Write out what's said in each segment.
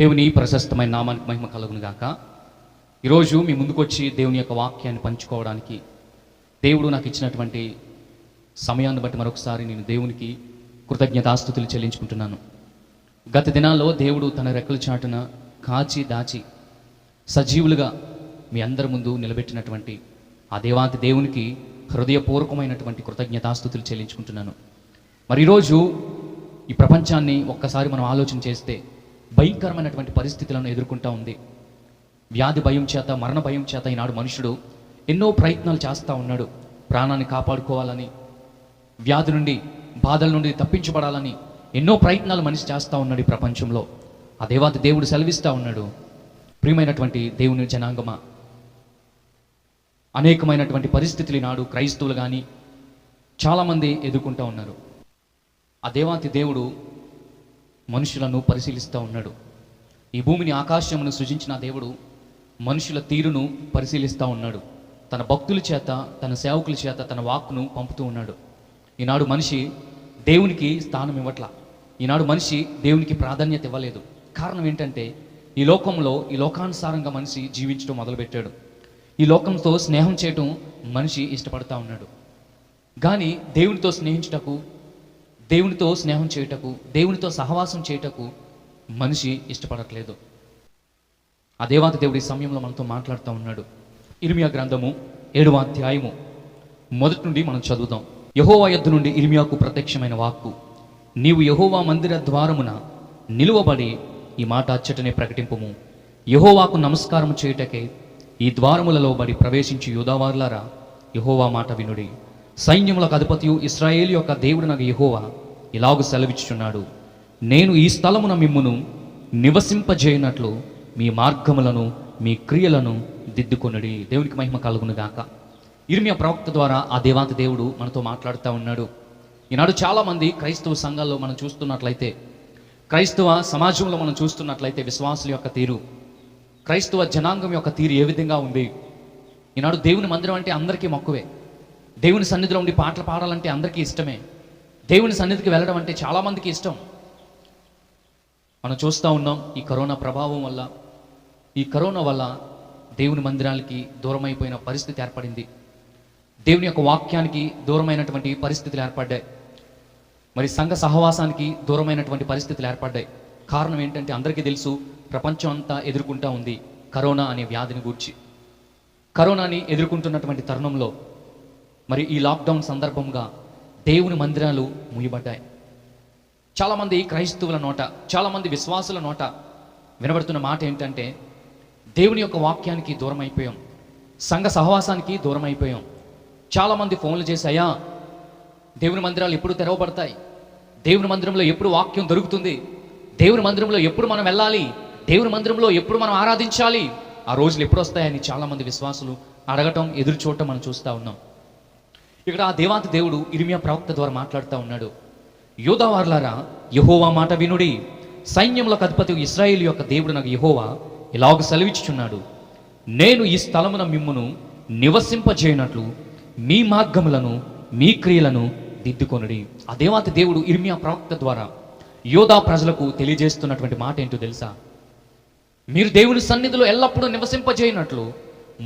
దేవుని ప్రశస్తమైన నామానికి మహిమ కలుగును గాక. ఈరోజు మీ ముందుకొచ్చి దేవుని యొక్క వాక్యాన్ని పంచుకోవడానికి దేవుడు నాకు ఇచ్చినటువంటి సమయాన్ని బట్టి మరొకసారి నేను దేవునికి కృతజ్ఞతాస్థుతులు చెల్లించుకుంటున్నాను. గత దినాల్లో దేవుడు తన రెక్కల చాటున కాచి దాచి సజీవులుగా మీ అందరి ముందు నిలబెట్టినటువంటి ఆ దేవాంతి దేవునికి హృదయపూర్వకమైనటువంటి కృతజ్ఞతాస్థుతులు చెల్లించుకుంటున్నాను. మరి ఈరోజు ఈ ప్రపంచాన్ని ఒక్కసారి మనం ఆలోచన చేస్తే భయంకరమైనటువంటి పరిస్థితులను ఎదుర్కొంటా ఉంది. వ్యాధి భయం చేత మరణ భయం చేత ఈనాడు మనుషుడు ఎన్నో ప్రయత్నాలు చేస్తూ ఉన్నాడు. ప్రాణాన్ని కాపాడుకోవాలని వ్యాధి నుండి బాధల నుండి తప్పించబడాలని ఎన్నో ప్రయత్నాలు మనిషి చేస్తూ ఉన్నాడు ఈ ప్రపంచంలో. ఆ దేవాతి దేవుడు సెలవిస్తూ ఉన్నాడు. ప్రియమైనటువంటి దేవుని జనాంగమా అనేకమైనటువంటి పరిస్థితులు ఈనాడు క్రైస్తవులు కానీ చాలామంది ఎదుర్కొంటూ ఉన్నారు. ఆ దేవాతి దేవుడు మనుషులను పరిశీలిస్తూ ఉన్నాడు. ఈ భూమిని ఆకాశమును సృజించిన దేవుడు మనుషుల తీరును పరిశీలిస్తూ ఉన్నాడు. తన భక్తుల చేత తన సేవకుల చేత తన వాక్కును పంపుతూ ఉన్నాడు. ఈనాడు మనిషి దేవునికి స్థానం ఇవ్వట్లా. ఈనాడు మనిషి దేవునికి ప్రాధాన్యత ఇవ్వలేదు. కారణం ఏంటంటే ఈ లోకంలో ఈ లోకానుసారంగా మనిషి జీవించడం మొదలుపెట్టాడు. ఈ లోకంతో స్నేహం చేయటం మనిషి ఇష్టపడతా ఉన్నాడు. కానీ దేవునితో స్నేహించుటకు దేవునితో స్నేహం చేయుటకు దేవునితో సహవాసం చేయుటకు మనిషి ఇష్టపడట్లేదు. ఆ దేవాత దేవుడి సమయంలో మనతో మాట్లాడుతూ ఉన్నాడు. ఇర్మియా గ్రంథము ఏడవ అధ్యాయము. మొదటి నుండి మనం చదువుదాం. యహోవా యుద్ధ నుండి ఇర్మియాకు ప్రత్యక్షమైన వాక్కు. నీవు యహోవా మందిర ద్వారమున నిలువబడి ఈ మాట అచ్చటనే ప్రకటింపుము. యహోవాకు నమస్కారం చేయుటకే ఈ ద్వారములలో బడి ప్రవేశించి యోధావార్లారా యహోవా మాట వినుడి. సైన్యములకు అధిపతియు ఇస్రాయేల్ యొక్క దేవుడినగు యహోవా ఇలాగ సెలవిచ్చుచున్నాడు. నేను ఈ స్థలమున మిమ్మును నివసింపజేయనట్లు మీ మార్గములను మీ క్రియలను దిద్దుకొనడి. దేవునికి మహిమ కలుగునుగాక ఇర్మియా ప్రవక్త ద్వారా ఆ దేవాంత దేవుడు మనతో మాట్లాడుతూ ఉన్నాడు. ఈనాడు చాలామంది క్రైస్తవ సంఘాల్లో మనం చూస్తున్నట్లయితే క్రైస్తవ సమాజంలో మనం చూస్తున్నట్లయితే విశ్వాసుల యొక్క తీరు క్రైస్తవ జనాంగం యొక్క తీరు ఏ విధంగా ఉంది? ఈనాడు దేవుని మందిరం అంటే అందరికీ మక్కువే. దేవుని సన్నిధిలో ఉండి పాటలు పాడాలంటే అందరికీ ఇష్టమే. దేవుని సన్నిధికి వెళ్ళడం అంటే చాలామందికి ఇష్టం. మనం చూస్తూ ఉన్నాం ఈ కరోనా ప్రభావం వల్ల ఈ కరోనా వల్ల దేవుని మందిరాలకి దూరమైపోయిన పరిస్థితి ఏర్పడింది. దేవుని యొక్క వాక్యానికి దూరమైనటువంటి పరిస్థితులు ఏర్పడ్డాయి. మరి సంఘ సహవాసానికి దూరమైనటువంటి పరిస్థితులు ఏర్పడ్డాయి. కారణం ఏంటంటే అందరికీ తెలుసు ప్రపంచం అంతా ఎదుర్కొంటా ఉంది కరోనా అనే వ్యాధిని గూర్చి. కరోనాని ఎదుర్కొంటున్నటువంటి తరుణంలో మరి ఈ లాక్డౌన్ సందర్భంగా దేవుని మందిరాలు మూయబడ్డాయి. చాలామంది క్రైస్తవుల నోట చాలామంది విశ్వాసుల నోట వినబడుతున్న మాట ఏంటంటే దేవుని యొక్క వాక్యానికి దూరం అయిపోయాం సంఘ సహవాసానికి దూరం అయిపోయాం చాలామంది ఫోన్లు చేశాయా దేవుని మందిరాలు ఎప్పుడు తెరవబడతాయి? దేవుని మందిరంలో ఎప్పుడు వాక్యం దొరుకుతుంది? దేవుని మందిరంలో ఎప్పుడు మనం వెళ్ళాలి? దేవుని మందిరంలో ఎప్పుడు మనం ఆరాధించాలి? ఆ రోజులు ఎప్పుడు వస్తాయని చాలామంది విశ్వాసులు అడగటం ఎదురు చూడటం మనం చూస్తూ ఉన్నాం. ఇక్కడ ఆ దేవాతి దేవుడు ఇరిమియా ప్రవక్త ద్వారా మాట్లాడుతూ ఉన్నాడు. యోధావార్లారా యహోవా మాట వినుడి. సైన్యములకు అధిపతి ఇస్రాయేల్ యొక్క దేవుడు నాకు యహోవా ఇలాగ సెలవిచ్చుచున్నాడు. నేను ఈ స్థలమున మిమ్మును నివసింపజేయనట్లు మీ మార్గములను మీ క్రియలను దిద్దుకొనుడి. ఆ దేవాతి దేవుడు ఇర్మియా ప్రవక్త ద్వారా యోధా ప్రజలకు తెలియజేస్తున్నటువంటి మాట ఏంటో తెలుసా? మీరు దేవుని సన్నిధిలో ఎల్లప్పుడూ నివసింపజేయనట్లు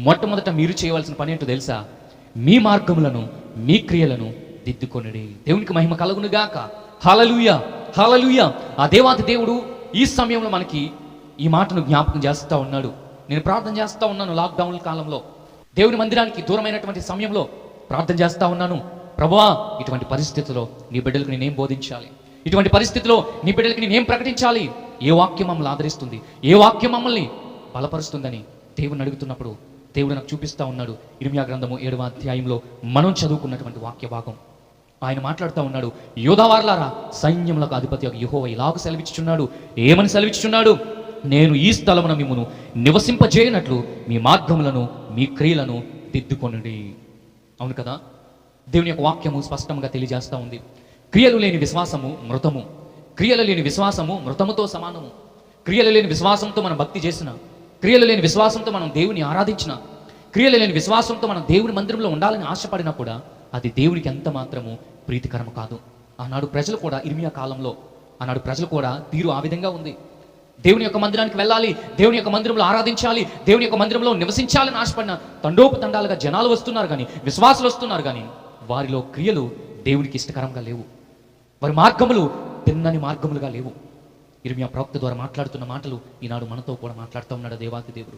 మొట్టమొదట మీరు చేయవలసిన పని ఏంటో తెలుసా? మీ మార్గములను మీ క్రియలను దిద్దుకొనిడి. దేవునికి మహిమ కలుగునుగాక హలలుయ హలలుయ ఆ దేవాతి దేవుడు ఈ సమయంలో మనకి ఈ మాటను జ్ఞాపకం చేస్తూ ఉన్నాడు. నేను ప్రార్థన చేస్తూ ఉన్నాను లాక్డౌన్ కాలంలో. దేవుని మందిరానికి దూరమైనటువంటి సమయంలో ప్రార్థన చేస్తూ ఉన్నాను. ప్రభువా ఇటువంటి పరిస్థితిలో నీ బిడ్డలకు నేనేం బోధించాలి? ఇటువంటి పరిస్థితిలో నీ బిడ్డలకి నేనేం ప్రకటించాలి? ఏ వాక్యం మమ్మల్ని ఆదరిస్తుంది? ఏ వాక్యం మమ్మల్ని బలపరుస్తుందని దేవుని అడుగుతున్నప్పుడు దేవుడు నాకు చూపిస్తా ఉన్నాడు. ఇర్మియా గ్రంథము ఏడవ అధ్యాయంలో మనం చదువుకున్నటువంటి వాక్య భాగం ఆయన మాట్లాడుతూ ఉన్నాడు యోధావార్లారా సైన్యములకు అధిపతి యుహో ఇలాగ సెలవిచ్చుచున్నాడు. ఏమని సెలవిచ్చుచున్నాడు? నేను ఈ స్థలమున మిమ్మును నివసింపజేయనట్లు మీ మార్గములను మీ క్రియలను దిద్దుకొనుడి. అవును కదా? దేవుని యొక్క వాక్యము స్పష్టంగా తెలియజేస్తూ ఉంది. క్రియలు లేని విశ్వాసము మృతము. క్రియలు లేని విశ్వాసము మృతముతో సమానము. క్రియలు లేని విశ్వాసంతో మనం భక్తి చేసిన క్రియలు లేని విశ్వాసంతో మనం దేవుని ఆరాధించిన క్రియలు లేని విశ్వాసంతో మనం దేవుని మందిరంలో ఉండాలని ఆశపడినా కూడా అది దేవునికి ఎంత మాత్రము ప్రీతికరము కాదు. ఆనాడు ప్రజలు కూడా ఇర్మియా కాలంలో ఆనాడు ప్రజలు కూడా తీరు ఆ విధంగా ఉంది. దేవుని యొక్క మందిరానికి వెళ్ళాలి దేవుని యొక్క మందిరంలో ఆరాధించాలి దేవుని యొక్క మందిరంలో నివసించాలని ఆశపడిన తండోపు తండాలుగా జనాలు వస్తున్నారు కానీ విశ్వాసులు వస్తున్నారు కానీ వారిలో క్రియలు దేవునికి ఇష్టకరంగా లేవు. వారి మార్గములు తిన్నని మార్గములుగా లేవు. ఇర్మియా ప్రవక్త ద్వారా మాట్లాడుతున్న మాటలు ఈనాడు మనతో కూడా మాట్లాడుతూ ఉన్నాడు దేవాతి దేవుడు.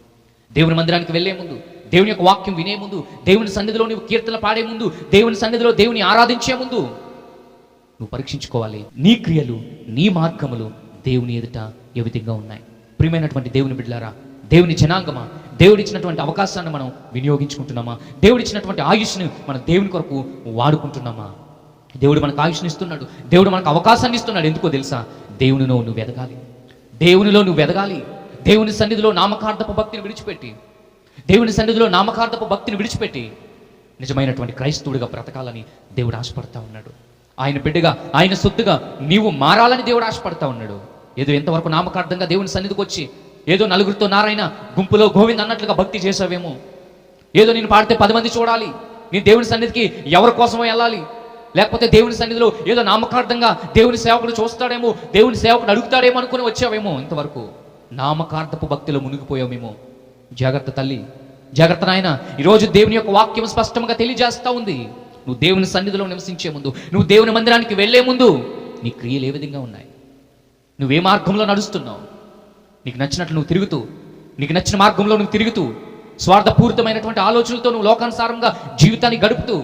దేవుని మందిరానికి వెళ్ళే ముందు దేవుని యొక్క వాక్యం వినే ముందు దేవుని సన్నిధిలో నువ్వు కీర్తన పాడే ముందు దేవుని సన్నిధిలో దేవుని ఆరాధించే ముందు నువ్వు పరీక్షించుకోవాలి. నీ క్రియలు నీ మార్గములు దేవుని ఎదుట ఏ విధంగా ఉన్నాయి? ప్రియమైనటువంటి దేవుని బిడ్డలారా దేవుని జనాంగమా దేవుడిచ్చినటువంటి అవకాశాన్ని మనం వినియోగించుకుంటున్నామా? దేవుడిచ్చినటువంటి ఆయుష్ని మన దేవుని కొరకు వాడుకుంటున్నామా? దేవుడు మనకు ఆయుష్ని ఇస్తున్నాడు. దేవుడు మనకు అవకాశాన్ని ఇస్తున్నాడు. ఎందుకో తెలుసా? దేవునిలో నువ్వు ఎదగాలి దేవునిలో నువ్వు ఎదగాలి దేవుని సన్నిధిలో నామకార్థపు భక్తిని విడిచిపెట్టి. దేవుని సన్నిధిలో నామకార్థపు భక్తిని విడిచిపెట్టి. నిజమైనటువంటి క్రైస్తవుడిగా బ్రతకాలని దేవుడు ఆశపడతా ఉన్నాడు. ఆయన బిడ్డగా ఆయన సొత్తుగా నీవు మారాలని దేవుడు ఆశపడతా ఉన్నాడు. ఏదో ఎంతవరకు నామకార్థంగా దేవుని సన్నిధికి వచ్చి ఏదో నలుగురితో నారాయణ గుంపులో గోవింద్ అన్నట్లుగా భక్తి చేసావేమో ఏదో నేను పాడితే పది మంది చూడాలి. నేను దేవుని సన్నిధికి ఎవరి కోసమో వెళ్ళాలి. లేకపోతే దేవుని సన్నిధిలో ఏదో నామకార్థంగా దేవుని సేవకుడు చూస్తాడేమో దేవుని సేవకుడు అడుగుతాడేమో అనుకుని వచ్చావేమో ఇంతవరకు. నామకార్థపు భక్తిలో మునిగిపోయామేమో జాగ్రత్త తల్లి. జాగ్రత్త నాయన ఈరోజు దేవుని యొక్క వాక్యం స్పష్టంగా తెలియజేస్తా ఉంది. నువ్వు దేవుని సన్నిధిలో నివసించే ముందు నువ్వు దేవుని మందిరానికి వెళ్ళే ముందు నీ క్రియలు ఏ విధంగా ఉన్నాయి? నువ్వే మార్గంలో నడుస్తున్నావు? నీకు నచ్చినట్లు నువ్వు తిరుగుతూ నీకు నచ్చిన మార్గంలో నువ్వు తిరుగుతూ స్వార్థపూరితమైనటువంటి ఆలోచనలతో నువ్వు లోకానుసారంగా జీవితాన్ని గడుపుతూ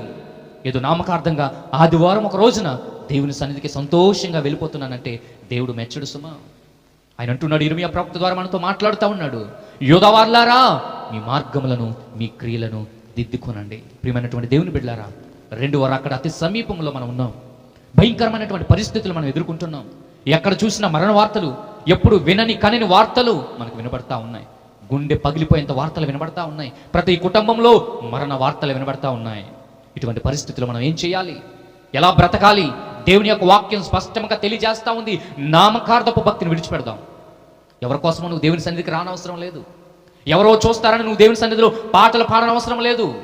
ఏదో నామకార్థంగా ఆదివారం ఒక రోజున దేవుని సన్నిధికి సంతోషంగా వెళ్ళిపోతున్నానంటే దేవుడు మెచ్చడు సుమా. ఆయన అంటున్నాడు ఇరుమియా ప్రవక్త ద్వారా మనతో మాట్లాడుతూ ఉన్నాడు. యోగవార్లారా మీ మార్గములను మీ క్రియలను దిద్దుకోనండి. ప్రియమైనటువంటి దేవుని బిడ్డలారా రెండు వారు అక్కడ అతి సమీపంలో మనం ఉన్నాం. భయంకరమైనటువంటి పరిస్థితులు మనం ఎదుర్కొంటున్నాం. ఎక్కడ చూసిన మరణ వార్తలు ఎప్పుడు వినని కనని వార్తలు మనకు వినబడతా ఉన్నాయి. గుండె పగిలిపోయేంత వార్తలు వినబడతా ఉన్నాయి. ప్రతి కుటుంబంలో మరణ వార్తలు వినబడతా ఉన్నాయి. ఇటువంటి పరిస్థితులు మనం ఏం చేయాలి? ఎలా బ్రతకాలి? దేవుని యొక్క వాక్యం స్పష్టంగా తెలియజేస్తా ఉంది. నామకార్థపు భక్తిని విడిచిపెడదాం. ఎవరి కోసమో నువ్వు దేవుని సన్నిధికి రానవసరం లేదు. ఎవరో చూస్తారని నువ్వు దేవుని సన్నిధిలో పాటలు పాడనవసరం లేదు.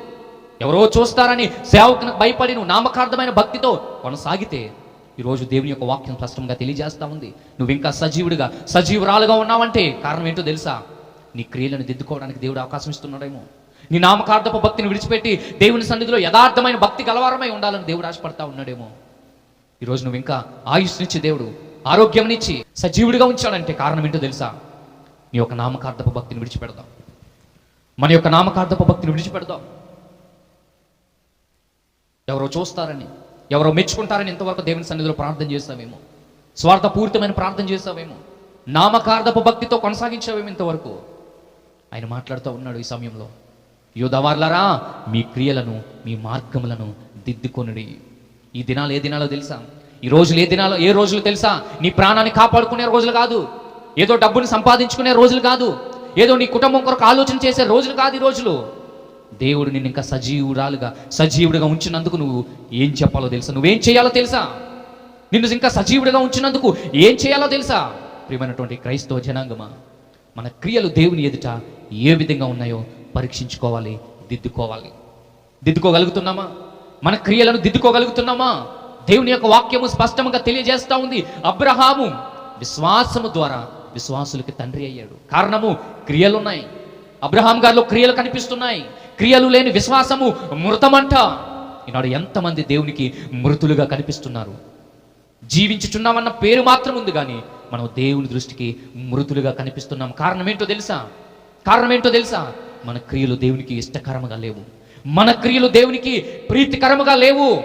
ఎవరో చూస్తారని సేవకునికి భయపడి నువ్వు నామకార్థమైన భక్తితో కొనసాగితే ఈరోజు దేవుని యొక్క వాక్యం స్పష్టంగా తెలియజేస్తా ఉంది. నువ్వు ఇంకా సజీవుడిగా సజీవురాలుగా ఉన్నావంటే కారణం ఏంటో తెలుసా? నీ క్రియలను దిద్దుకోవడానికి దేవుడు అవకాశం ఇస్తున్నాడేమో. నీ నామకార్థపు భక్తిని విడిచిపెట్టి దేవుని సన్నిధిలో యథార్థమైన భక్తి గలవారమై ఉండాలని దేవుడు ఆశపడతా ఉన్నాడేమో. ఈరోజు నువ్వు ఇంకా ఆయుష్నిచ్చి దేవుడు ఆరోగ్యంనిచ్చి సజీవుడిగా ఉంచాడంటే కారణం ఏంటో తెలుసా? నీ యొక్క నామకార్థపు భక్తిని విడిచిపెడదాం. మన యొక్క నామకార్థపు భక్తిని విడిచిపెడదాం. ఎవరో చూస్తారని ఎవరో మెచ్చుకుంటారని ఇంతవరకు దేవుని సన్నిధిలో ప్రార్థన చేస్తామేమో స్వార్థపూరితమైన ప్రార్థన చేస్తామేమో నామకార్థపు భక్తితో కొనసాగించామేమో ఇంతవరకు. ఆయన మాట్లాడుతూ ఉన్నాడు ఈ సమయంలో. యోధవార్లరా మీ క్రియలను మీ మార్గములను దిద్దుకొనుడి. ఈ దినాలు ఏ దినాలో తెలుసా? ఈ రోజులు ఏ దినాలో ఏ రోజులు తెలుసా? నీ ప్రాణాన్ని కాపాడుకునే రోజులు కాదు. ఏదో డబ్బుని సంపాదించుకునే రోజులు కాదు. ఏదో నీ కుటుంబం కొరకు ఆలోచన చేసే రోజులు కాదు ఈ రోజులు. దేవుడు నిన్ను ఇంకా సజీవురాలుగా సజీవుడిగా ఉంచినందుకు నువ్వు ఏం చెప్పాలో తెలుసా? నువ్వేం చేయాలో తెలుసా? నిన్ను ఇంకా సజీవుడిగా ఉంచినందుకు ఏం చేయాలో తెలుసా? ప్రియమైనటువంటి క్రైస్తవ జనాంగమా మన క్రియలు దేవుని ఎదుట ఏ విధంగా ఉన్నాయో పరీక్షించుకోవాలి దిద్దుకోవాలి. దిద్దుకోగలుగుతున్నామా? మన క్రియలను దిద్దుకోగలుగుతున్నామా? దేవుని యొక్క వాక్యము స్పష్టంగా తెలియజేస్తా ఉంది. అబ్రహాము విశ్వాసము ద్వారా విశ్వాసులకి తండ్రి అయ్యాడు. కారణము క్రియలున్నాయి. అబ్రహాం గారిలో క్రియలు కనిపిస్తున్నాయి. క్రియలు లేని విశ్వాసము మృతమంట. ఈనాడు ఎంతమంది దేవునికి మృతులుగా కనిపిస్తున్నారు. జీవించుచున్నామన్న పేరు మాత్రం ఉంది కానీ మనం దేవుని దృష్టికి మృతులుగా కనిపిస్తున్నాం. కారణం ఏంటో తెలుసా? కారణం ఏంటో తెలుసా? మన క్రియలు దేవునికి ఇష్టకరముగా లేవు. మన క్రియలు దేవునికి ప్రీతికరముగా లేవు.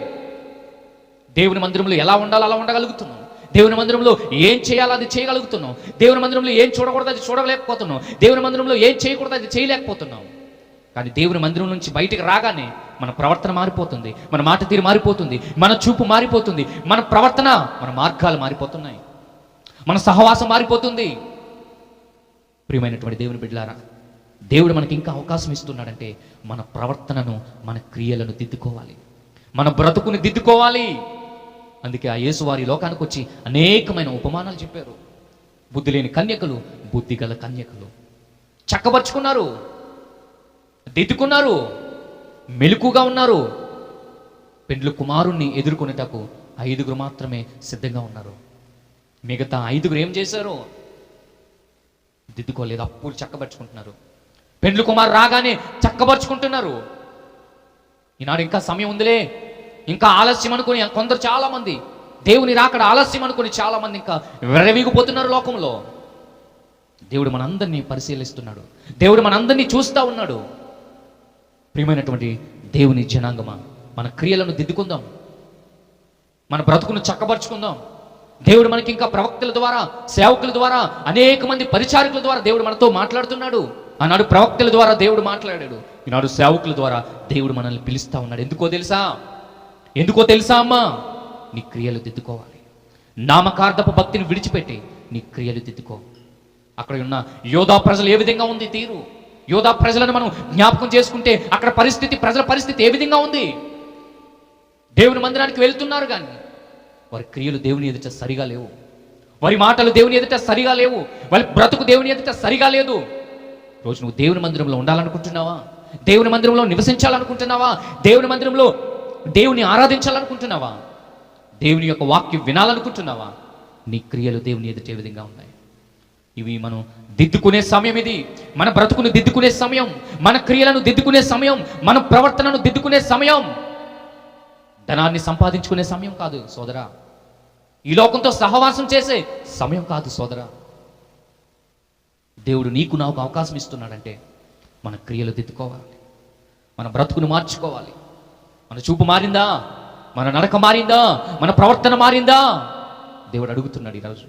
దేవుని మందిరంలో ఎలా ఉండాలో అలా ఉండగలుగుతున్నాం. దేవుని మందిరంలో ఏం చేయాలో అది చేయగలుగుతున్నాం. దేవుని మందిరంలో ఏం చూడకూడదు అది చూడలేకపోతున్నాం. దేవుని మందిరంలో ఏం చేయకూడదు అది చేయలేకపోతున్నాం. కానీ దేవుని మందిరం నుంచి బయటికి రాగానే మన ప్రవర్తన మారిపోతుంది. మన మాట తీరు మారిపోతుంది. మన చూపు మారిపోతుంది. మన ప్రవర్తన మన మార్గాలు మారిపోతున్నాయి. మన సహవాసం మారిపోతుంది. ప్రియమైనటువంటి దేవుని బిడ్డలారా దేవుడు మనకి ఇంకా అవకాశం ఇస్తున్నాడంటే మన ప్రవర్తనను మన క్రియలను దిద్దుకోవాలి. మన బ్రతుకుని దిద్దుకోవాలి. అందుకే ఆ యేసు వారి లోకానికి వచ్చి అనేకమైన ఉపమానాలు చెప్పారు. బుద్ధి లేని కన్యకలు బుద్ధి గల కన్యకలు. చక్కపరుచుకున్నారు. దిద్దుకున్నారు. మెలుకుగా ఉన్నారు. పెండ్లు కుమారుణ్ణి ఎదుర్కొనేటకు ఐదుగురు మాత్రమే సిద్ధంగా ఉన్నారు. మిగతా ఐదుగురు ఏం చేశారు? దిద్దుకోలేదు. అప్పులు చక్కబరుచుకుంటున్నారు పెండ్లు కుమార్ రాగానే చక్కబరుచుకుంటున్నారు ఈనాడు ఇంకా సమయం ఉందిలే. ఇంకా ఆలస్యం అనుకుని కొందరు చాలా మంది దేవుని రాకడ ఆలస్యం అనుకుని చాలా మంది ఇంకా విరవీగిపోతున్నారు లోకంలో. దేవుడు మనందరినీ పరిశీలిస్తున్నాడు. దేవుడు మనందరినీ చూస్తూ ఉన్నాడు. ప్రియమైనటువంటి దేవుని జనాంగమా మన క్రియలను దిద్దుకుందాం. మన బ్రతుకును చక్కబరుచుకుందాం దేవుడు మనకి ఇంకా ప్రవక్తల ద్వారా సేవకుల ద్వారా అనేక మంది పరిచారకుల ద్వారా దేవుడు మనతో మాట్లాడుతున్నాడు. ఆనాడు ప్రవక్తల ద్వారా దేవుడు మాట్లాడాడు. ఈనాడు సేవకుల ద్వారా దేవుడు మనల్ని పిలుస్తా ఉన్నాడు. ఎందుకో తెలుసా? ఎందుకో తెలుసా అమ్మా? నీ క్రియలు దిద్దుకోవాలి. నామకార్థపు భక్తిని విడిచిపెట్టి నీ క్రియలు దిద్దుకో. అక్కడ ఉన్న యోధా ప్రజలు ఏ విధంగా ఉంది తీరు? యోధా ప్రజలను మనం జ్ఞాపకం చేసుకుంటే అక్కడ పరిస్థితి ప్రజల పరిస్థితి ఏ విధంగా ఉంది? దేవుని మందిరానికి వెళ్తున్నారు కానీ వారి క్రియలు దేవుని ఎదుట సరిగా లేవు. వారి మాటలు దేవుని ఎదుట సరిగా లేవు. వారి బ్రతుకు దేవుని ఎదుట సరిగా లేదు. రోజు నువ్వు దేవుని మందిరంలో ఉండాలనుకుంటున్నావా? దేవుని మందిరంలో నివసించాలనుకుంటున్నావా? దేవుని మందిరంలో దేవుని ఆరాధించాలనుకుంటున్నావా? దేవుని యొక్క వాక్యం వినాలనుకుంటున్నావా? నీ క్రియలు దేవుని ఎదుటే విధంగా ఉన్నాయి? ఇవి మనం దిద్దుకునే సమయం ఇది. మన బ్రతుకును దిద్దుకునే సమయం. మన క్రియలను దిద్దుకునే సమయం. మన ప్రవర్తనను దిద్దుకునే సమయం. ధనాన్ని సంపాదించుకునే సమయం కాదు సోదరా. ఈ లోకంతో సహవాసం చేసే సమయం కాదు సోదరా. దేవుడు నీకు నాకు అవకాశం ఇస్తున్నాడంటే మన క్రియలు దిద్దుకోవాలి. మన బ్రతుకును మార్చుకోవాలి. మన చూపు మారిందా? మన నడక మారిందా? మన ప్రవర్తన మారిందా? దేవుడు అడుగుతున్నాడు ఈరోజు.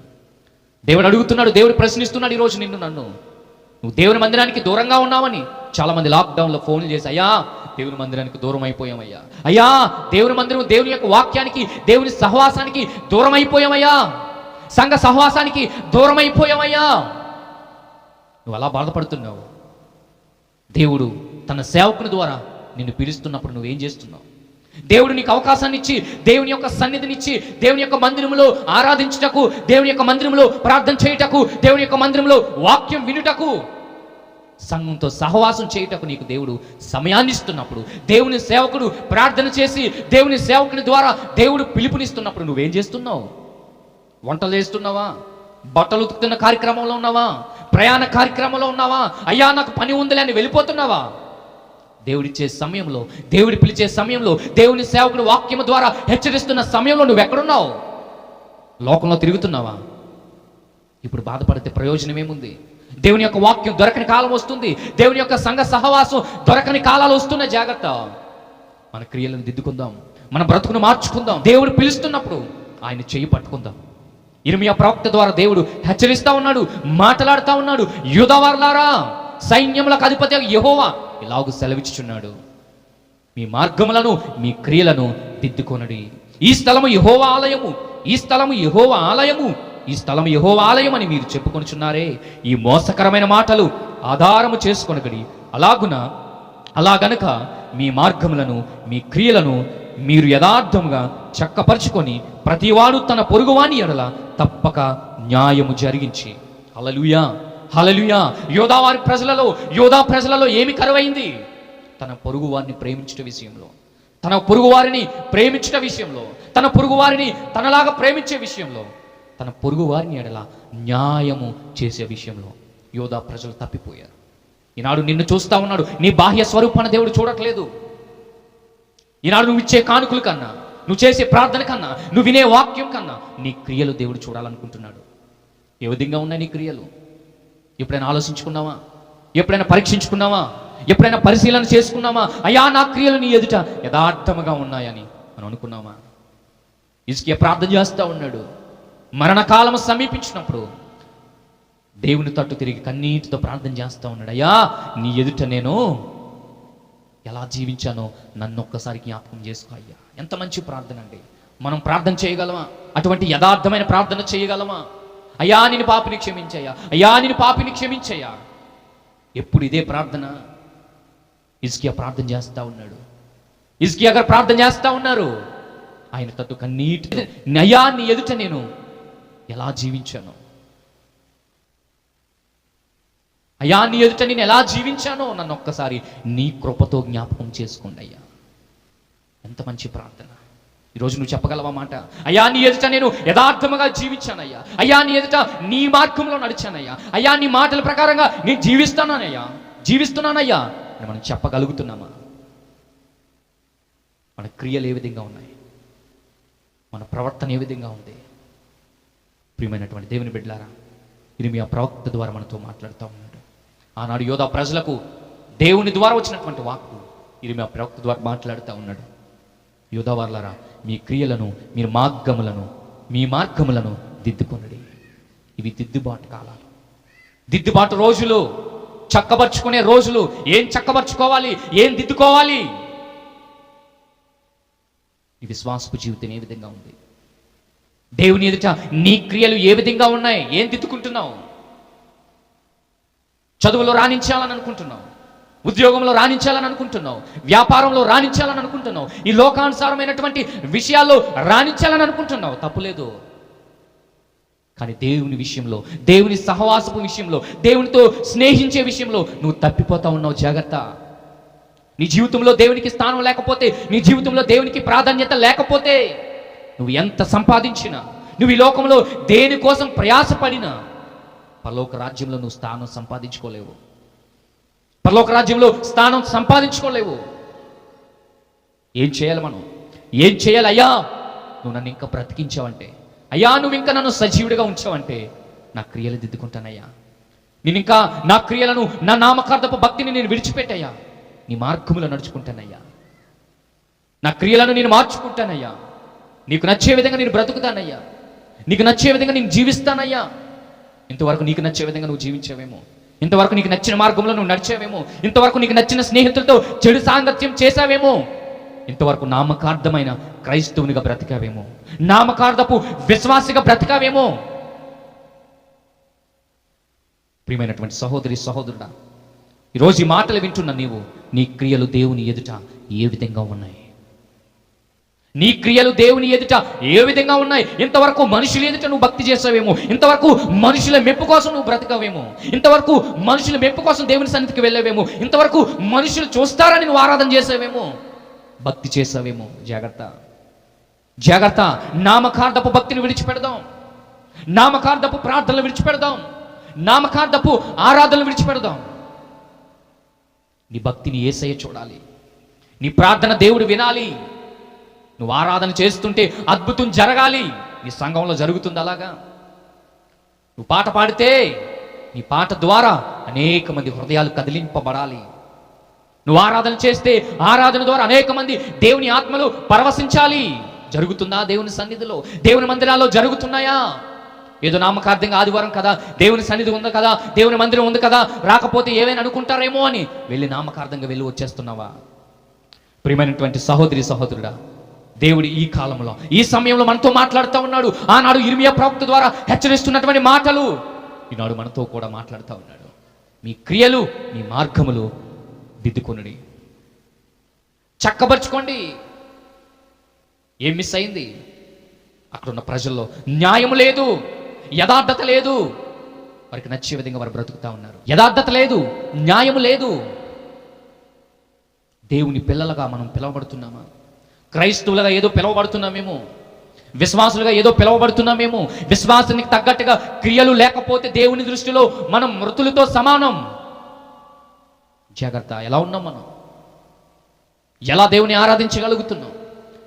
దేవుడు అడుగుతున్నాడు దేవుడు ప్రశ్నిస్తున్నాడు ఈరోజు నిన్ను నన్ను. నువ్వు దేవుని మందిరానికి దూరంగా ఉన్నావని చాలామంది లాక్డౌన్లో ఫోన్లు చేసి అయ్యా దేవుని మందిరానికి దూరం అయిపోయామయ్యా. అయ్యా దేవుని మందిరం దేవుని యొక్క వాక్యానికి దేవుని సహవాసానికి దూరం అయిపోయామయ్యా. సంఘ సహవాసానికి దూరం అయిపోయామయ్యా. నువ్వు అలా బాధపడుతున్నావు. దేవుడు తన సేవకుని ద్వారా నిన్ను పిలుస్తున్నప్పుడు నువ్వేం చేస్తున్నావు? దేవుడు నీకు అవకాశాన్ని ఇచ్చి దేవుని యొక్క సన్నిధినిచ్చి దేవుని యొక్క మందిరంలో ఆరాధించుటకు దేవుని యొక్క మందిరంలో ప్రార్థన చేయుటకు దేవుని యొక్క మందిరంలో వాక్యం వినుటకు సంఘంతో సహవాసం చేయుటకు నీకు దేవుడు సమయాన్ని ఇస్తున్నప్పుడు దేవుని సేవకుడు ప్రార్థన చేసి దేవుని సేవకుని ద్వారా దేవుడు పిలుపునిస్తున్నప్పుడు నువ్వేం చేస్తున్నావు? వంటలు చేస్తున్నావా బట్టలు ఉతుకుతున్న కార్యక్రమంలో ఉన్నావా? ప్రయాణ కార్యక్రమంలో ఉన్నావా? అయ్యా నాకు పని ఉందిలే అని వెళ్ళిపోతున్నావా? దేవుడిచ్చే సమయంలో దేవుడి పిలిచే సమయంలో దేవుని సేవకుడు వాక్యం ద్వారా హెచ్చరిస్తున్న సమయంలో నువ్వు ఎక్కడున్నావు? లోకంలో తిరుగుతున్నావా? ఇప్పుడు బాధపడితే ప్రయోజనం ఏముంది? దేవుని యొక్క వాక్యం దొరకని కాలం వస్తుంది. దేవుని యొక్క సంఘ సహవాసం దొరకని కాలాలు వస్తున్న జాగ్రత్త. మన క్రియలను దిద్దుకుందాం. మన బ్రతుకును మార్చుకుందాం. దేవుడు పిలుస్తున్నప్పుడు ఆయన చెయ్యి పట్టుకుందాం. ఇరుమియా ప్రవక్త ద్వారా దేవుడు హెచ్చరిస్తా ఉన్నాడు మాట్లాడుతూ ఉన్నాడు. యుధవర్లారా సైన్యములకు అధిపతి యహోవా ఇలాగు సెలవిచ్చుచున్నాడు. మీ మార్గములను మీ క్రియలను దిద్దుకొనడి. ఈ స్థలము యహోవా ఆలయము ఈ స్థలము యహోవ ఆలయము ఈ స్థలము యహోవా ఆలయం అని మీరు చెప్పుకొనిచున్నారే. ఈ మోసకరమైన మాటలు ఆధారము చేసుకొనగడి. అలాగున అలా గనక మీ మార్గములను మీ క్రియలను మీరు యథార్థముగా చక్కపరుచుకొని ప్రతివాడు తన పొరుగువాని ఎడల తప్పక న్యాయము జరిగించి. హలలుయా హలలుయా యోధావారి ప్రజలలో యోధా ప్రజలలో ఏమి కరువైంది? తన పొరుగు వారిని ప్రేమించుట విషయంలో తన పొరుగు వారిని ప్రేమించుట విషయంలో తన పొరుగు వారిని తనలాగా ప్రేమించే విషయంలో తన పొరుగు వారిని ఎడల న్యాయము చేసే విషయంలో యోధా ప్రజలు తప్పిపోయారు. ఈనాడు నిన్ను చూస్తా ఉన్నాడు నీ బాహ్య స్వరూపాన్ని దేవుడు చూడట్లేదు. ఈనాడు నువ్వు ఇచ్చే కానుకలు కన్నా నువ్వు చేసే ప్రార్థన కన్నా నువ్వు వినే వాక్యం కన్నా నీ క్రియలు దేవుడు చూడాలనుకుంటున్నాడు. ఏ విధంగా ఉన్నాయి నీ క్రియలు? ఎప్పుడైనా ఆలోచించుకున్నావా? ఎప్పుడైనా పరీక్షించుకున్నావా? ఎప్పుడైనా పరిశీలన చేసుకున్నావా? అయ్యా నా క్రియలు నీ ఎదుట యథార్థముగా ఉన్నాయని మనం అనుకున్నామా ఇసుకే ప్రార్థన చేస్తూ ఉన్నాడు. మరణకాలం సమీపించినప్పుడు దేవుని తట్టు తిరిగి కన్నీటితో ప్రార్థన చేస్తూ ఉన్నాడు. అయ్యా నీ ఎదుట నేను ఎలా జీవించానో నన్ను ఒక్కసారి జ్ఞాపకం చేసుకో అయ్యా. ఎంత మంచి ప్రార్థన అండి. మనం ప్రార్థన చేయగలమా? అటువంటి యథార్థమైన ప్రార్థన చేయగలమా? అయ్యా నేను పాపిని క్షమించయ్యా. అయ్యా నేను పాపిని క్షమించయ్యా. ఎప్పుడు ఇదే ప్రార్థన? ఇస్కియా ప్రార్థన చేస్తా ఉన్నాడు. ఇస్కియా గారు ప్రార్థన చేస్తా ఉన్నారు. ఆయన తట్టు కన్నీటి అయ్యా నీ ఎదుట నేను ఎలా జీవించాను అయ్యా నీ ఎదుట నేను ఎలా జీవించానో నన్ను ఒక్కసారి నీ కృపతో జ్ఞాపకం చేసుకోండి అయ్యా. ఎంత మంచి ప్రార్థన. ఈరోజు నువ్వు చెప్పగలవా మాట? అయ్యా నీ ఎదుట నేను యథార్థముగా జీవించానయ్యా. అయ్యా నీ ఎదుట నీ మార్గంలో నడిచానయ్యా. అయ్యా నీ మాటల ప్రకారంగా నేను జీవిస్తానయ్యా జీవిస్తున్నానయ్యా అని మనం చెప్పగలుగుతున్నామా? మన క్రియలు ఏ విధంగా ఉన్నాయి? మన ప్రవర్తన ఏ విధంగా ఉంది? ప్రియమైనటువంటి దేవుని బిడ్డలారా ఇది మీ ఆ ప్రవక్త ద్వారా మనతో మాట్లాడుతూ ఆనాడు యోధా ప్రజలకు దేవుని ద్వారా వచ్చినటువంటి వాక్కు. ఇది మా ప్రవక్త ద్వారా మాట్లాడుతూ ఉన్నాడు. యోధావార్లరా మీ క్రియలను మీ మార్గములను మీ మార్గములను దిద్దుకొనడి. ఇవి దిద్దుబాటు కాలాలు. దిద్దుబాటు రోజులు చక్కబరుచుకునే రోజులు ఏం చక్కబరుచుకోవాలి ఏం దిద్దుకోవాలి? నీ విశ్వాసపు జీవితం ఏ విధంగా ఉంది? దేవుని ఎదుట నీ క్రియలు ఏ విధంగా ఉన్నాయి? ఏం దిద్దుకుంటున్నావు? చదువులో రాణించాలని అనుకుంటున్నావు. ఉద్యోగంలో రాణించాలని అనుకుంటున్నావు. వ్యాపారంలో రాణించాలని అనుకుంటున్నావు. ఈ లోకానుసారమైనటువంటి విషయాల్లో రాణించాలని అనుకుంటున్నావు. తప్పులేదు కానీ దేవుని విషయంలో దేవుని సహవాసపు విషయంలో దేవునితో స్నేహించే విషయంలో నువ్వు తప్పిపోతా ఉన్నావు జాగ్రత్త. నీ జీవితంలో దేవునికి స్థానం లేకపోతే నీ జీవితంలో దేవునికి ప్రాధాన్యత లేకపోతే నువ్వు ఎంత సంపాదించినా నువ్వు ఈ లోకంలో దేనికోసం ప్రయాసపడినా పరలోక రాజ్యంలో నువ్వు స్థానం సంపాదించుకోలేవు. పరలోక రాజ్యంలో స్థానం సంపాదించుకోలేవు. ఏం చేయాలి మనం? ఏం చేయాలి? అయ్యా నువ్వు నన్ను ఇంకా బ్రతికించావంటే అయ్యా నువ్వు ఇంకా నన్ను సజీవుడిగా ఉంచావంటే నా క్రియలు దిద్దుకుంటానయ్యా. నేను ఇంకా నా క్రియలను నా నామకార్థపు భక్తిని నేను విడిచిపెట్టయ్యా. నీ మార్గములో నడుచుకుంటానయ్యా. నా క్రియలను నేను మార్చుకుంటానయ్యా. నీకు నచ్చే విధంగా నేను బ్రతుకుతానయ్యా. నీకు నచ్చే విధంగా నేను జీవిస్తానయ్యా. ఇంతవరకు నీకు నచ్చే విధంగా నువ్వు జీవించేవేమో. ఇంతవరకు నీకు నచ్చిన మార్గంలో నువ్వు నడిచేవేమో. ఇంతవరకు నీకు నచ్చిన స్నేహితులతో చెడు సాంగత్యం చేశావేమో. ఇంతవరకు నామకార్థమైన క్రైస్తవునిగా బ్రతికావేమో. నామకార్థపు విశ్వాసిగా బ్రతికావేమో. ప్రియమైనటువంటి సహోదరి సహోదరుడా ఈరోజు ఈ మాటలు వింటున్న నీవు నీ క్రియలు దేవుని ఎదుట ఏ విధంగా ఉన్నాయి? నీ క్రియలు దేవుని ఎదుట ఏ విధంగా ఉన్నాయి? ఇంతవరకు మనుషుల ఎదుట నువ్వు భక్తి చేసావేమో ఇంతవరకు మనుషుల మెప్పు కోసం నువ్వు బ్రతకవేమో. ఇంతవరకు మనుషుల మెప్పు కోసం దేవుని సన్నిధికి వెళ్ళవేమో. ఇంతవరకు మనుషులు చూస్తారని నువ్వు ఆరాధన చేసావేమో భక్తి చేసావేమో జాగ్రత్త. జాగ్రత్త. నామకార్థపు భక్తిని విడిచిపెడదాం. నామకార్థపు ప్రార్థనలు విడిచిపెడదాం. నామకార్థపు ఆరాధనలు విడిచిపెడదాం. నీ భక్తిని ఏసయ్య చూడాలి. నీ ప్రార్థన దేవుడు వినాలి. నువ్వు ఆరాధన చేస్తుంటే అద్భుతం జరగాలి. నీ సంఘంలో జరుగుతుంది అలాగా? నువ్వు పాట పాడితే నీ పాట ద్వారా అనేక మంది హృదయాలు కదిలింపబడాలి. నువ్వు ఆరాధన చేస్తే ఆరాధన ద్వారా అనేక మంది దేవుని ఆత్మలు పరవశించాలి. జరుగుతుందా దేవుని సన్నిధిలో? దేవుని మందిరాల్లో జరుగుతున్నాయా? ఏదో నామకార్థంగా ఆదివారం కదా దేవుని సన్నిధి ఉంది కదా దేవుని మందిరం ఉంది కదా రాకపోతే ఏమైనా అనుకుంటారేమో అని వెళ్ళి నామకార్థంగా వెళ్ళి వచ్చేస్తున్నావా? ప్రియమైనటువంటి సహోదరి సహోదరుడా దేవుడు ఈ కాలంలో ఈ సమయంలో మనతో మాట్లాడుతూ ఉన్నాడు. ఆనాడు ఇర్మియా ప్రవక్త ద్వారా హెచ్చరిస్తున్నటువంటి మాటలు ఈనాడు మనతో కూడా మాట్లాడుతూ ఉన్నాడు. మీ క్రియలు మీ మార్గములు దిద్దుకొనుడి. చక్కబరుచుకోండి ఏం మిస్ అయింది? అక్కడ ఉన్న ప్రజల్లో న్యాయం లేదు యథార్థత లేదు. వారికి నచ్చే విధంగా వారు బ్రతుకుతా ఉన్నారు. యథార్థత లేదు న్యాయం లేదు. దేవుని పిల్లలుగా మనం పిలవబడుతున్నామా? క్రైస్తవులుగా ఏదో పిలవబడుతున్నామేమో విశ్వాసులుగా ఏదో పిలువబడుతున్నామేమో విశ్వాసానికి తగ్గట్టుగా క్రియలు లేకపోతే దేవుని దృష్టిలో మనం మృతులతో సమానం. జాగ్రత్త ఎలా ఉన్నాం మనం? ఎలా దేవుని ఆరాధించగలుగుతున్నాం?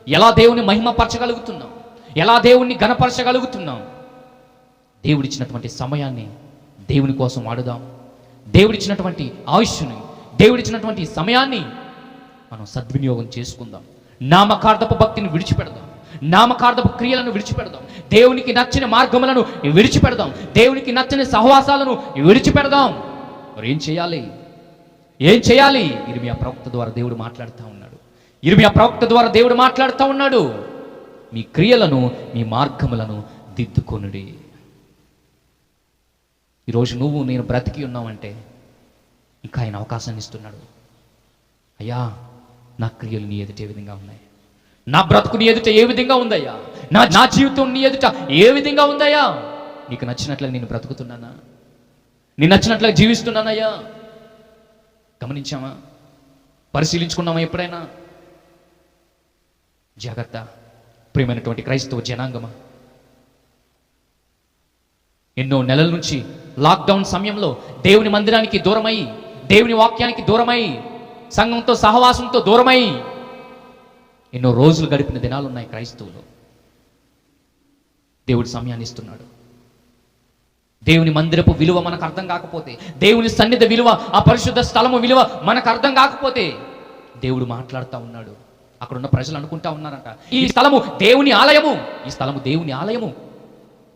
ఎలా దేవుని మహిమపరచగలుగుతున్నాం? ఎలా దేవుణ్ణి గణపరచగలుగుతున్నాం దేవుడిచ్చినటువంటి సమయాన్ని దేవుని కోసం వాడుదాం. దేవుడిచ్చినటువంటి ఆయుష్ని దేవుడిచ్చినటువంటి సమయాన్ని మనం సద్వినియోగం చేసుకుందాం. నామకార్థపు భక్తిని విడిచిపెడదాం. నామకార్థపు క్రియలను విడిచిపెడదాం. దేవునికి నచ్చిన మార్గములను విడిచిపెడదాం. దేవునికి నచ్చని సహవాసాలను విడిచిపెడదాం. మరి ఏం చేయాలి? ఏం చేయాలి? ఇరిమియా ప్రవక్త ద్వారా దేవుడు మాట్లాడుతూ ఉన్నాడు. ఇరిమియా ప్రవక్త ద్వారా దేవుడు మాట్లాడుతూ ఉన్నాడు. మీ క్రియలను మీ మార్గములను దిద్దుకొనుడి. ఈరోజు నువ్వు నేను బ్రతికి ఉన్నావంటే ఇంకా ఆయన అవకాశాన్ని ఇస్తున్నాడు. అయ్యా నా క్రియలు నీ ఎదుట ఏ విధంగా ఉన్నాయి? నా బ్రతుకు నీ ఎదుట ఏ విధంగా ఉందయ్యా? నా నా జీవితం నీ ఎదుట ఏ విధంగా ఉందయ్యా? నీకు నచ్చినట్లుగా నేను బ్రతుకుతున్నానా? నీ నచ్చినట్లుగా జీవిస్తున్నానయ్యా? గమనించామా? పరిశీలించుకున్నామా ఎప్పుడైనా? జాగ్రత్త. ప్రియమైనటువంటి క్రైస్తవ జనాంగమా? ఎన్నో నెలల నుంచి లాక్డౌన్ సమయంలో దేవుని మందిరానికి దూరమై దేవుని వాక్యానికి దూరమై సంఘంతో సహవాసంతో దూరమై ఎన్నో రోజులు గడిపిన దినాలు ఉన్నాయి క్రైస్తవులు. దేవుడు సమయాన్ని ఇస్తున్నాడు. దేవుని మందిరపు విలువ మనకు అర్థం కాకపోతే దేవుని సన్నిధి విలువ ఆ పరిశుద్ధ స్థలము విలువ మనకు అర్థం కాకపోతే దేవుడు మాట్లాడుతూ ఉన్నాడు. అక్కడ ఉన్న ప్రజలు అనుకుంటా ఉన్నారంట ఈ స్థలము దేవుని ఆలయము ఈ స్థలము దేవుని ఆలయము.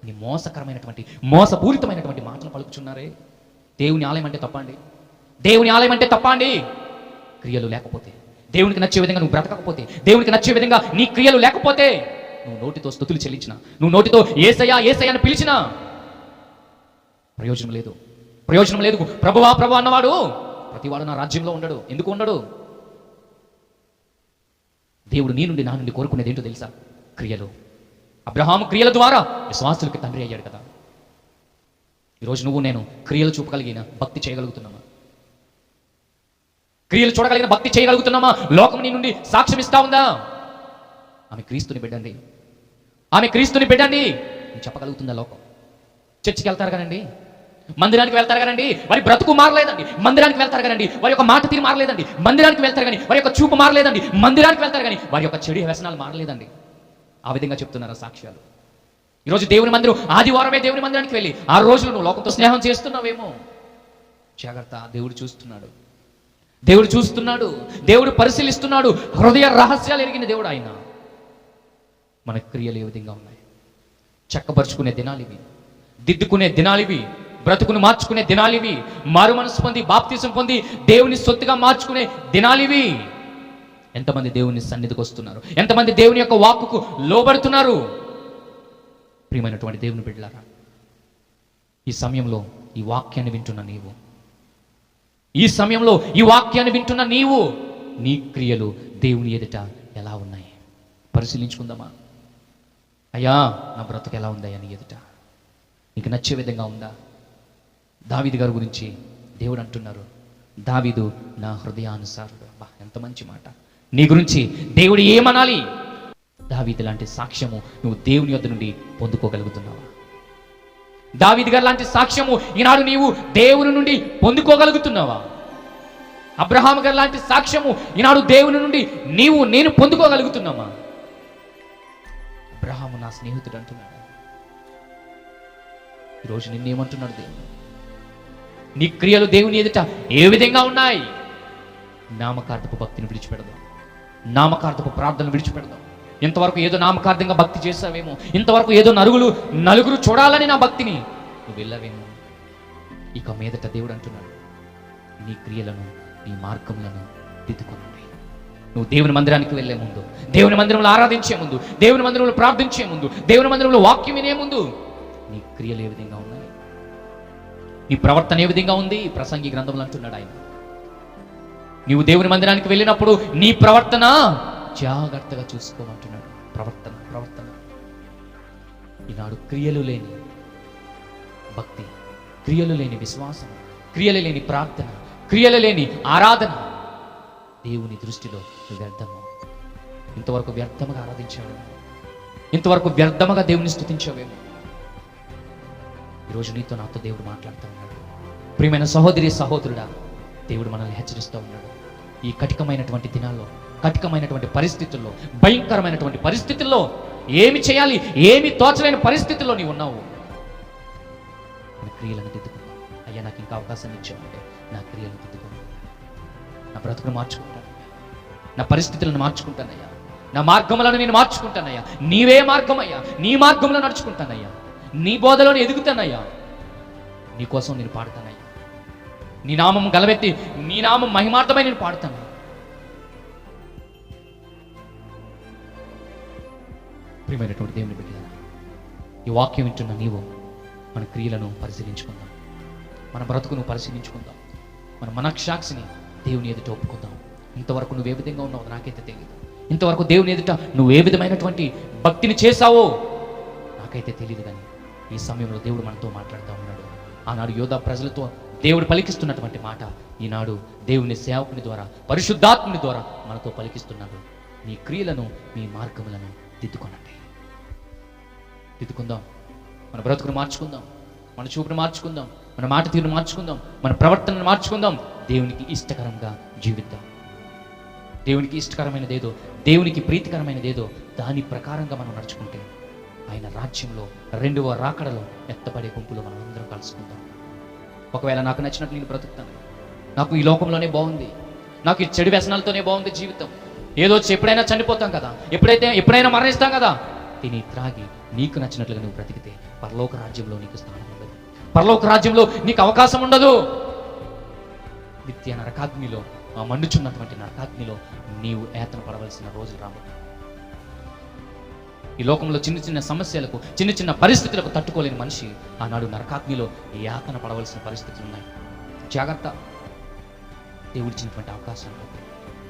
నీ మోసకరమైనటువంటి మోసపూరితమైనటువంటి మాటలు పలుకుచున్నారే. దేవుని ఆలయం అంటే తప్పండి. దేవుని ఆలయం అంటే తప్పండి. క్రియలు లేకపోతే. దేవునికి నచ్చే విధంగా నువ్వు బ్రతకకపోతే దేవునికి నచ్చే విధంగా నీ క్రియలు లేకపోతే నువ్వు నోటితో స్థుతులు చెల్లించిన నువ్వు నోటితో ఏసయ్యా ఏసయ్యా అని పిలిచినా ప్రయోజనం లేదు. ప్రయోజనం లేదు. ప్రభువా ప్రభు అన్నవాడు ప్రతివాడు నా రాజ్యంలో ఉండడు. ఎందుకు ఉండడు? దేవుడు నీ నుండి నా నుండి కోరుకునేది ఏంటో తెలుసా? క్రియలు. అబ్రహాము క్రియల ద్వారా విశ్వాసులకి తండ్రి అయ్యాడు కదా. ఈరోజు నువ్వు నేను క్రియలు చూపగలిగిన భక్తి చేయగలుగుతున్నాను క్రియలు చూడగలిగిన భక్తి చేయగలుగుతున్నామా? లోకం నీ నుండి సాక్ష్యం ఇస్తా ఉందా? ఆమె క్రీస్తుని బిడ్డండి. ఆమె క్రీస్తుని బిడ్డండి. చెప్పగలుగుతుందా లోకం? చర్చికి వెళ్తారు కదండి. మందిరానికి వెళ్తారు కదండి. వారి బ్రతుకు మారలేదండి. మందిరానికి వెళ్తారు కదండి. వారి యొక్క మాట తీరు మారలేదండి. మందిరానికి వెళ్తారు కానీ వారి యొక్క చూపు మారలేదండి. మందిరానికి వెళ్తారు కానీ వారి యొక్క చెడు వ్యసనాలు మారలేదండి. ఆ విధంగా చెప్తున్నారు సాక్ష్యాలు? ఈరోజు దేవుని మందిరం ఆదివారమే దేవుని మందిరానికి వెళ్ళి ఆ రోజులు నువ్వు లోకంతో స్నేహం చేస్తున్నావేమో? జాగ్రత్త దేవుడు చూస్తున్నాడు. దేవుడు చూస్తున్నాడు దేవుడు పరిశీలిస్తున్నాడు హృదయ రహస్యాలు ఎరిగిన దేవుడు ఆయన. మన క్రియలు ఏ విధంగా ఉన్నాయి? చక్కపరుచుకునే దినాలు ఇవి. దిద్దుకునే దినాలు ఇవి. బ్రతుకును మార్చుకునే దినాలు ఇవి. మారు మనసు పొంది బాప్తీసం పొంది దేవుని సొత్తుగా మార్చుకునే దినాలు ఇవి. ఎంతమంది దేవుని సన్నిధికి వస్తున్నారు? ఎంతమంది దేవుని యొక్క వాక్కుకు లోబడుతున్నారు? ప్రియమైనటువంటి దేవుని బిడ్డలారా ఈ సమయంలో ఈ వాక్యాన్ని వింటున్న నీవు ఈ సమయంలో ఈ వాక్యాన్ని వింటున్న నీవు నీ క్రియలు దేవుని ఎదుట ఎలా ఉన్నాయి? పరిశీలించుకుందామా? అయ్యా నా బ్రతుకు ఎలా ఉందయ్యా నీ ఎదుట? నీకు నచ్చే విధంగా ఉందా? దావీదు గారి గురించి దేవుడు అంటున్నారు. దావీదు నా హృదయానుసారుడు. అబ్బా ఎంత మంచి మాట. నీ గురించి దేవుడు ఏమనాలి? దావీదు లాంటి సాక్ష్యము నువ్వు దేవుని యొద్ద నుండి పొందుకోగలుగుతున్నావా? దావిది గారు లాంటి సాక్ష్యము ఈనాడు నీవు దేవుని నుండి పొందుకోగలుగుతున్నావా? అబ్రహాం గారు లాంటి సాక్ష్యము ఈనాడు దేవుని నుండి నీవు నేను పొందుకోగలుగుతున్నామా? అబ్రహాము నా స్నేహితుడు అంటున్నాడు. ఈరోజు నిన్నేమంటున్నాడు దేవుడు? నీ క్రియలు దేవుని ఎదుట ఏ విధంగా ఉన్నాయి? నామకార్థపు భక్తిని విడిచిపెడదాం. నామకార్థపు ప్రార్థనను విడిచిపెడదాం. ఇంతవరకు ఏదో నామకార్థంగా భక్తి చేసావేమో ఇంతవరకు ఏదో నలుగురు నలుగురు చూడాలని నా భక్తిని నువ్వు వెళ్ళవేమో. ఇక మీదట దేవుడు అంటున్నాడు నీ క్రియలను నీ మార్గములను దిద్దుకున్నాయి నువ్వు దేవుని మందిరానికి వెళ్ళే ముందు దేవుని మందిరంలో ఆరాధించే ముందు దేవుని మందిరంలో ప్రార్థించే ముందు దేవుని మందిరంలో వాక్యం వినే ముందు నీ క్రియలు ఏ విధంగా ఉన్నాయి? నీ ప్రవర్తన ఏ విధంగా ఉంది? ప్రసంగి గ్రంథంలో అంటున్నాడు ఆయన. నీవు దేవుని మందిరానికి వెళ్ళినప్పుడు నీ ప్రవర్తన జాగ్రత్తగా చూసుకోమంటున్నాడు. ప్రవర్తన ప్రవర్తన. ఈనాడు క్రియలు లేని భక్తి క్రియలు లేని విశ్వాసం క్రియలు లేని ప్రార్థన క్రియలు లేని ఆరాధన దేవుని దృష్టిలో వ్యర్థము. ఇంతవరకు వ్యర్థముగా ఆరాధించావేమో ఇంతవరకు వ్యర్థముగా దేవుని స్థుతించావేమో ఈరోజు నీతో నాతో దేవుడు మాట్లాడుతూ ఉన్నాడు. ప్రియమైన సహోదరి సహోదరుడా దేవుడు మనల్ని హెచ్చరిస్తూ ఉన్నాడు. ఈ కఠికమైనటువంటి దినాల్లో కటికమైనటువంటి పరిస్థితుల్లో భయంకరమైనటువంటి పరిస్థితుల్లో ఏమి చేయాలి ఏమి తోచలేని పరిస్థితుల్లో నీవు ఉన్నావు? క్రియలను దిద్దుకున్నావు అయ్యా నాకు ఇంకా అవకాశం ఇచ్చామంటే నా క్రియలను దిద్దుకున్నావు నా బ్రతుకును మార్చుకుంటాను నా పరిస్థితులను మార్చుకుంటానయ్యా నా మార్గములను నేను మార్చుకుంటానయ్యా నీవే మార్గమయ్యా. నీ మార్గంలో నడుచుకుంటానయ్యా నీ బోధలోనే ఎదుగుతానయ్యా నీ కోసం నేను పాడతానయ్యా నీ నామం గలవెత్తి నీ నామం మహిమార్థమై నేను పాడతాను ప్రియమైనటువంటి దేవుని బిడ్డ ఈ వాక్యం వింటున్న నీవు మన క్రియలను పరిశీలించుకుందాం. మన బ్రతుకును పరిశీలించుకుందాం. మన మనక్షాక్షిని దేవుని ఎదుట ఒప్పుకుందాం. ఇంతవరకు నువ్వు ఏ విధంగా ఉన్నావు నాకైతే తెలియదు ఇంతవరకు దేవుని ఎదుట నువ్వు ఏ విధమైనటువంటి భక్తిని చేశావో నాకైతే తెలియదు కానీ ఈ సమయంలో దేవుడు మనతో మాట్లాడుతూ ఉన్నాడు. ఆనాడు యోధా ప్రజలతో దేవుడు పలికిస్తున్నటువంటి మాట ఈనాడు దేవుని సేవకుని ద్వారా పరిశుద్ధాత్ముని ద్వారా మనతో పలికిస్తున్నాడు. నీ క్రియలను నీ మార్గములను దిద్దుకొనండి. దిద్దుకుందాం మన బ్రతుకును మార్చుకుందాం. మన చూపును మార్చుకుందాం. మన మాట తీరును మార్చుకుందాం. మన ప్రవర్తనను మార్చుకుందాం. దేవునికి ఇష్టకరంగా జీవిద్దాం. దేవునికి ఇష్టకరమైనదేదో దేవునికి ప్రీతికరమైనదేదో దాని ప్రకారంగా మనం నడుచుకుంటే ఆయన రాజ్యంలో రెండవ రాకడలో ఎత్తపడే గుంపులో మనం అందరం కలుసుకుందాం. ఒకవేళ నాకు నచ్చినట్లు నేను బ్రతుకుతాను. నాకు ఈ లోకంలోనే బాగుంది. నాకు ఈ చెడు వ్యసనాలతోనే బాగుంది జీవితం. ఏదో వచ్చి ఎప్పుడైనా చనిపోతాం కదా. ఎప్పుడైతే ఎప్పుడైనా మరణిస్తాం కదా. తిని త్రాగి నీకు నచ్చినట్లుగా నువ్వు బ్రతికితే పరలోక రాజ్యంలో నీకు స్థానం ఉండదు. పరలోక రాజ్యంలో నీకు అవకాశం ఉండదు. నిత్య నరకాగ్నిలో ఆ మండుచున్నటువంటి నరకాగ్నిలో నీవు ఏతన పడవలసిన రోజులు రాబోతుంది ఈ లోకంలో చిన్న చిన్న సమస్యలకు చిన్న చిన్న పరిస్థితులకు తట్టుకోలేని మనిషి ఆనాడు నరకాగ్నిలో యాతన పడవలసిన పరిస్థితులు ఉన్నాయి. జాగ్రత్త. దేవుడిచ్చినటువంటి అవకాశాన్ని బట్టి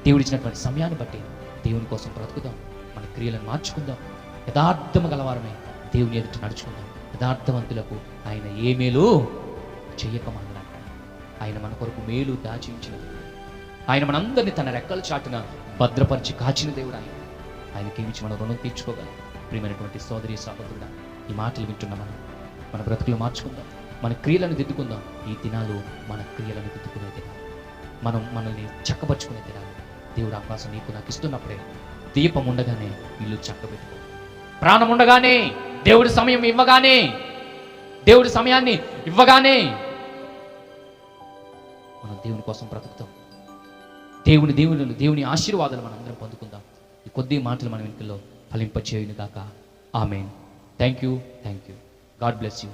దేవుడిచ్చినటువంటి సమయాన్ని బట్టి దేవుని కోసం బ్రతుకుదాం. మన క్రియలను మార్చుకుందాం. యథార్థము గలవారమే. దేవుని ఎదుట నడుచుకుందాం. యథార్థవంతులకు ఆయన ఏ మేలు చేయకమన్నాడు ఆయన మన కొరకు మేలు దాచి ఆయన మనందరినీ తన రెక్కల చాటున భద్రపరిచి కాచిన దేవుడు ఆయన. ఆయనకి ఏమిచ్చి మనం రుణం తీర్చుకోగలం? ప్రియమైనటువంటి సోదరి సహోదరుడా ఈ మాటలు వింటున్న మనం మన బ్రతుకులు మార్చుకుందాం. మన క్రియలను దిద్దుకుందాం. ఈ దినాలు మన క్రియలను దిద్దుకునే దినాలు. మనం మనల్ని చక్కపరుచుకునే దినాలు. దేవుడు అవకాశం నీకు నాకు ఇస్తున్నప్పుడే దీపం ఉండగానే ఇల్లు చక్కబెట్టుకో. ప్రాణం ఉండగానే దేవుడి సమయం ఇవ్వగానే దేవుడి సమయాన్ని ఇవ్వగానే మనం దేవుని కోసం బ్రతుకుతాం. దేవుని దేవుని దేవుని ఆశీర్వాదాలు మనం అందరం పొందుకుందాం. ఈ కొద్ది మాటలు మన వెనుకల్లో ఫలింపచేయును గాక amen. Thank you thank you God bless you